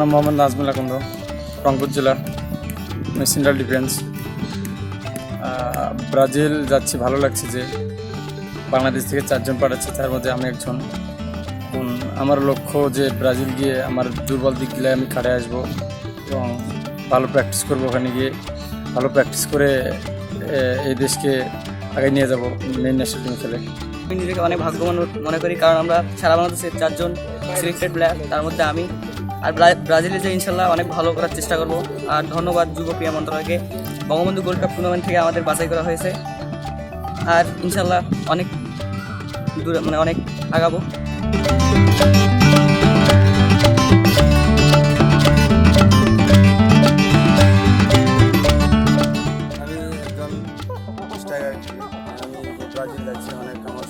নাম মোহাম্মদ নাজমুল আকন্দ, রংপুর জেলা central defence. Brazil যাচ্ছি, ভালো লাগছে যে বাংলাদেশ থেকে চারজন পাঠাচ্ছে, তার মধ্যে আমি একজন। আমার লক্ষ্য যে ব্রাজিল গিয়ে আমার দুর্বল দিকগুলো আমি কাটে আসব এবং ভালো প্র্যাকটিস করব ওখানে গিয়ে। ভালো প্র্যাকটিস করে এই দেশকে আগে নিয়ে যাব মেন ন্যাশনাল টিম খেলে। আমি নিজেকে অনেক ভাগ্যবান মনে করি, কারণ আমরা সারা বাংলাদেশের চারজন সিলেক্টেড প্লেয়ার তার মধ্যে আমি। আর ব্রা- ব্রাজিলে যে ইনশাল্লাহ অনেক ভালো করার চেষ্টা করব। আর ধন্যবাদ যুব ক্রীড়া মন্ত্রণালয়কে বঙ্গবন্ধু গোল্ড কাপ টুর্নামেন্ট থেকে আমাদের বাছাই করা হয়েছে। আর ইনশাল্লাহ অনেক দূরে মানে অনেক আগাবো। ব্রাজিল যাচ্ছি অনেক আমার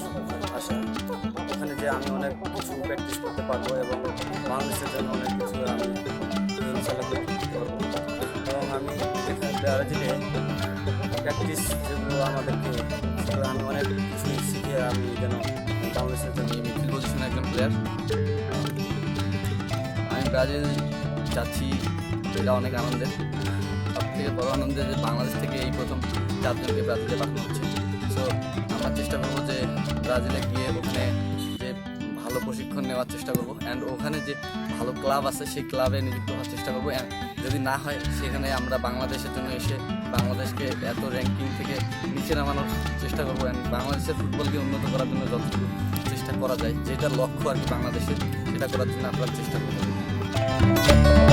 আশা। ওখানে যে আমি অনেক কিছু প্র্যাকটিস করতে পারব এবং বাংলাদেশের জন্য অনেক কিছু আমি ইনশাল্লাহ করতে এবং আমি ব্রাজিলে প্র্যাকটিস যেগুলো আমাদেরকে সেগুলো আমি অনেক কিছু শিখে আমি যেন বাংলাদেশের জন্য মিডফিল্ড পজিশনে একজন প্লেয়ার আমি ব্রাজিল যাচ্ছি, এটা অনেক আনন্দের। সব থেকে বড় আনন্দের যে বাংলাদেশ থেকে এই প্রথম চারজনকে ব্রাজিলে পাঠানো হচ্ছে। সো আমরা চেষ্টা করব যে ব্রাজিলে গিয়ে ওখানে ভালো প্রশিক্ষণ নেওয়ার চেষ্টা করব। অ্যান্ড ওখানে যে ভালো ক্লাব আছে, সেই ক্লাবে নিযুক্ত হওয়ার চেষ্টা করব। অ্যান্ড যদি না হয়, সেখানে আমরা বাংলাদেশের জন্য এসে বাংলাদেশকে এত র্যাঙ্কিং থেকে নিচে নামানোর চেষ্টা করব। অ্যান্ড বাংলাদেশের ফুটবলকে উন্নত করার জন্য যতটুকু চেষ্টা করা যায় যেটা লক্ষ্য আর কি বাংলাদেশের, সেটা করার জন্য আমরা চেষ্টা করতে হবে